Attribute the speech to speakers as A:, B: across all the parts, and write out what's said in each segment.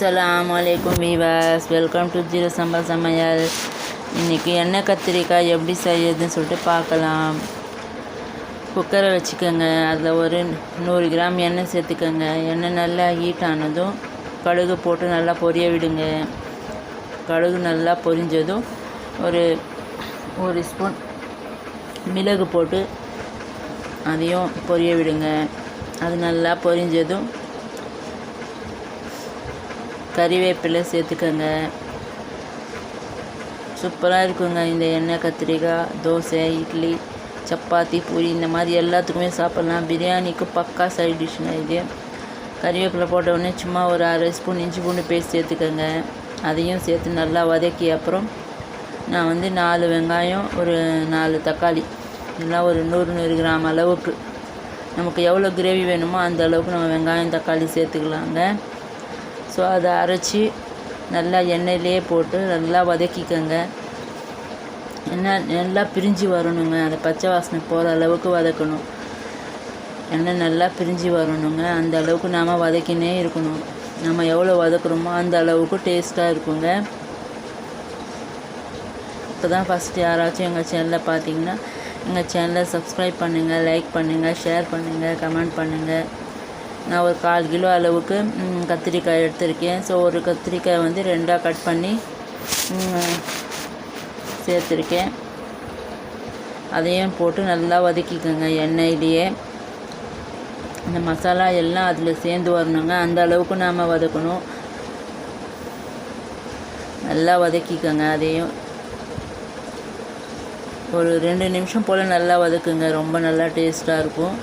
A: அஸ்லாம் வலைக்கும் viewers welcome to zero சம்பா சமையல் இன்றைக்கி எண்ணெய் கத்திரிக்காய் எப்படி செய்யறதுன்னு சொல்லிட்டு பார்க்கலாம். குக்கரை வச்சுக்கோங்க. அதில் ஒரு நூறு கிராம் எண்ணெய் சேர்த்துக்கோங்க. எண்ணெய் நல்லா ஹீட் ஆனதும் கடுகு போட்டு நல்லா பொரிய விடுங்க. கடுகு நல்லா பொரிஞ்சதும் ஒரு ஒரு ஸ்பூன் மிளகு போட்டு அதையும் பொரிய விடுங்க. அது நல்லா பொரிஞ்சதும் கறிவேப்பிலை சேர்த்துக்கோங்க. சூப்பராக இருக்குங்க. இந்த எண்ணெய் கத்திரிக்காய் தோசை இட்லி சப்பாத்தி பூரி இந்த மாதிரி எல்லாத்துக்குமே சாப்பிட்லாம். பிரியாணிக்கு பக்கா சைட் டிஷ்ங்க இது. கறிவேப்பிலை போட்ட உடனே சும்மா ஒரு அரை ஸ்பூன் இஞ்சி பூண்டு பேஸ்ட் சேர்த்துக்கோங்க. அதையும் சேர்த்து நல்லா வதக்கி அப்புறம் நான் வந்து நாலு வெங்காயம் ஒரு நாலு தக்காளி. இதெல்லாம் ஒரு நூறு நூறு கிராம் அளவுக்கு. நமக்கு எவ்வளோ கிரேவி வேணுமோ அந்த அளவுக்கு நம்ம வெங்காயம் தக்காளி சேர்த்துக்கலாங்க. ஸோ அதை அரைச்சி நல்லா எண்ணெயிலே போட்டு நல்லா வதக்கிக்கோங்க. எண்ணெய் நல்லா பிரிஞ்சு வரணுங்க. அந்த பச்சை வாசனை போகிற அளவுக்கு வதக்கணும். எண்ணெய் நல்லா பிரிஞ்சு வரணுங்க. அந்த அளவுக்கு நாம் வதக்கினே இருக்கணும். நம்ம எவ்வளோ வதக்குறோமோ அந்த அளவுக்கு டேஸ்ட்டாக இருக்குங்க. இப்போ தான் ஃபஸ்ட்டு யாராச்சும் எங்கள் சேனலை பார்த்தீங்கன்னா எங்கள் சேனலை சப்ஸ்கிரைப் பண்ணுங்கள் லைக் பண்ணுங்கள் ஷேர் பண்ணுங்கள் கமெண்ட் பண்ணுங்கள் நான் ஒரு கால் கிலோ அளவுக்கு கத்திரிக்காய் எடுத்திருக்கேன். ஸோ ஒரு கத்திரிக்காய் வந்து ரெண்டாக கட் பண்ணி சேர்த்துருக்கேன். அதையும் போட்டு நல்லா வதக்கிக்கோங்க எண்ணெயிலேயே. இந்த மசாலா எல்லாம் அதில் சேர்ந்து வரணுங்க. அந்த அளவுக்கு நாம் வதக்கணும். நல்லா வதக்கிக்கோங்க அதையும். ஒரு ரெண்டு நிமிஷம் போல் நல்லா வதக்குங்க. ரொம்ப நல்லா டேஸ்ட்டாக இருக்கும்.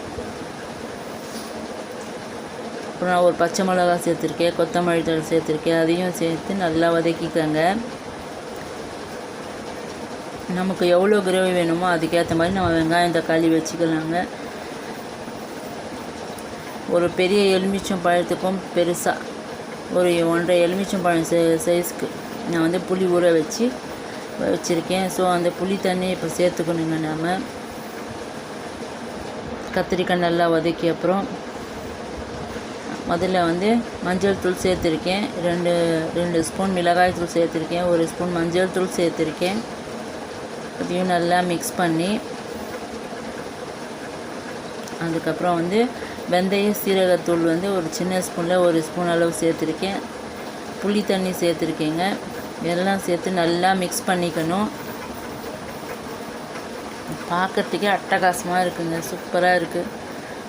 A: அப்புறம் நான் ஒரு பச்சை மிளகா சேர்த்துருக்கேன் கொத்தமல்லி தழை சேர்த்துருக்கேன் அதையும் சேர்த்து நல்லா வதக்கிக்கோங்க. நமக்கு எவ்வளோ கிரேவி வேணுமோ அதுக்கேற்ற மாதிரி நம்ம வெங்காயம் தக்காளி வச்சுக்கலாங்க. ஒரு பெரிய எலுமிச்சம் பழத்துக்கும் பெருசாக ஒரு ஒன்றரை எலுமிச்சம் பழம் சை சைஸ்க்கு நான் வந்து புளி ஊற வச்சு வச்சுருக்கேன். ஸோ அந்த புளி தண்ணியை இப்போ சேர்த்துக்கணுங்க நாம். கத்திரிக்காய் நல்லா வதக்கி அப்புறம் முதல்ல வந்து மஞ்சள் தூள் சேர்த்துருக்கேன். ரெண்டு ரெண்டு ஸ்பூன் மிளகாய் தூள் சேர்த்துருக்கேன். ஒரு ஸ்பூன் மஞ்சள் தூள் சேர்த்துருக்கேன். அதையும் நல்லா மிக்ஸ் பண்ணி அதுக்கப்புறம் வந்து வெந்தய சீரகத்தூள் வந்து ஒரு சின்ன ஸ்பூனில் ஒரு ஸ்பூன் அளவு சேர்த்துருக்கேன். புளி தண்ணி சேர்த்துருக்கேங்க. எல்லாம் சேர்த்து நல்லா மிக்ஸ் பண்ணிக்கணும். பார்க்கறதுக்கே அட்டகாசமாக இருக்குங்க. சூப்பராக இருக்குது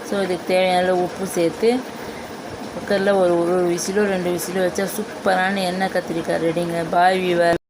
A: ஸோ இதுக்கு தேவையான உப்பு சேர்த்து குக்கரில் ஒரு ஒரு விசிலோ ரெண்டு விசிலோ வச்சா சூப்பரான எண்ணெய் கத்திரிக்காய் ரெடிங்க பாய் வீவர்